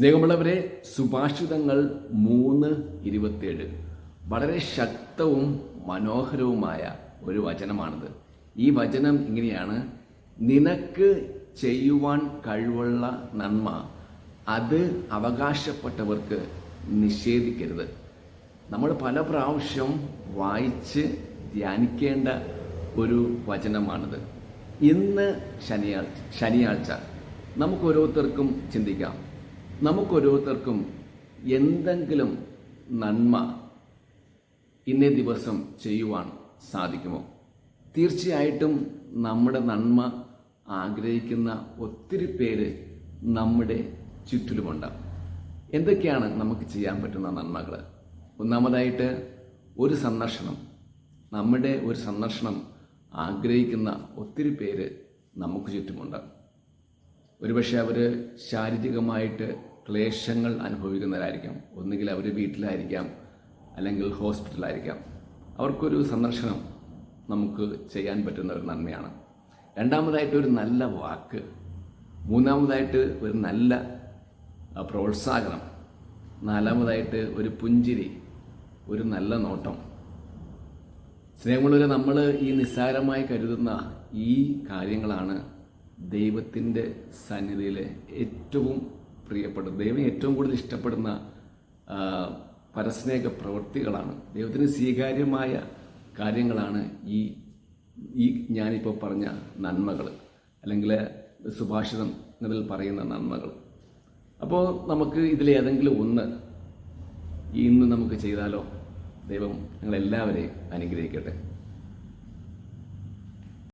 സ്നേഹമുള്ളവരെ സുഭാഷിതങ്ങൾ മൂന്ന് ഇരുപത്തിയേഴ്. വളരെ ശക്തവും മനോഹരവുമായ ഒരു വചനമാണിത്. ഈ വചനം ഇങ്ങനെയാണ്. നിനക്ക് ചെയ്യുവാൻ കഴിവുള്ള നന്മ അത് അവകാശപ്പെട്ടവർക്ക് നിഷേധിക്കരുത്. നമ്മൾ പല പ്രാവശ്യം വായിച്ച് ധ്യാനിക്കേണ്ട ഒരു വചനമാണിത്. ഇന്ന് ശനിയാഴ്ച ശനിയാഴ്ച നമുക്ക് ഓരോരുത്തർക്കും ചിന്തിക്കാം. നമുക്ക് ഓരോരുത്തർക്കും എന്തെങ്കിലും നന്മ ഇന്നേ ദിവസം ചെയ്യുവാൻ സാധിക്കുമോ? തീർച്ചയായിട്ടും നമ്മുടെ നന്മ ആഗ്രഹിക്കുന്ന ഒത്തിരി പേര് നമ്മുടെ ചുറ്റിലുമുണ്ട്. എന്തൊക്കെയാണ് നമുക്ക് ചെയ്യാൻ പറ്റുന്ന നന്മകൾ ഒന്നാമതായിട്ട് ഒരു സന്ദർശനം. നമ്മുടെ ഒരു സന്ദർശനം ആഗ്രഹിക്കുന്ന ഒത്തിരി പേര് നമുക്ക് ചുറ്റുമുണ്ട്. ഒരുപക്ഷെ അവർ ശാരീരികമായിട്ട് ക്ലേശങ്ങൾ അനുഭവിക്കുന്നവരായിരിക്കാം. ഒന്നുകിൽ അവർ വീട്ടിലായിരിക്കാം അല്ലെങ്കിൽ ഹോസ്പിറ്റലായിരിക്കാം അവർക്കൊരു സന്ദർശനം നമുക്ക് ചെയ്യാൻ പറ്റുന്ന ഒരു നന്മയാണ്. രണ്ടാമതായിട്ട് ഒരു നല്ല വാക്ക്. മൂന്നാമതായിട്ട് ഒരു നല്ല പ്രോത്സാഹനം. നാലാമതായിട്ട് ഒരു പുഞ്ചിരി ഒരു നല്ല നോട്ടം. സ്നേഹമുള്ളവരെ നമ്മൾ ഈ നിസ്സാരമായി കരുതുന്ന ഈ കാര്യങ്ങളാണ് ദൈവത്തിന്റെ സന്നിധിയിലെ ഏറ്റവും പ്രിയപ്പെടുന്നത്. ദൈവം ഏറ്റവും കൂടുതൽ ഇഷ്ടപ്പെടുന്ന പരസ്നേഹ പ്രവൃത്തികളാണ്. ദൈവത്തിന് സ്വീകാര്യമായ കാര്യങ്ങളാണ് ഈ ഈ ഞാനിപ്പോൾ പറഞ്ഞ നന്മകൾ. അല്ലെങ്കിൽ സുഭാഷിതം സുഭാഷിതങ്ങളിൽ പറയുന്ന നന്മകൾ. അപ്പോൾ നമുക്ക് ഇതിലേതെങ്കിലും ഒന്ന് ഇന്ന് നമുക്ക് ചെയ്താലോ? ദൈവം ഞങ്ങളെല്ലാവരെയും അനുഗ്രഹിക്കട്ടെ.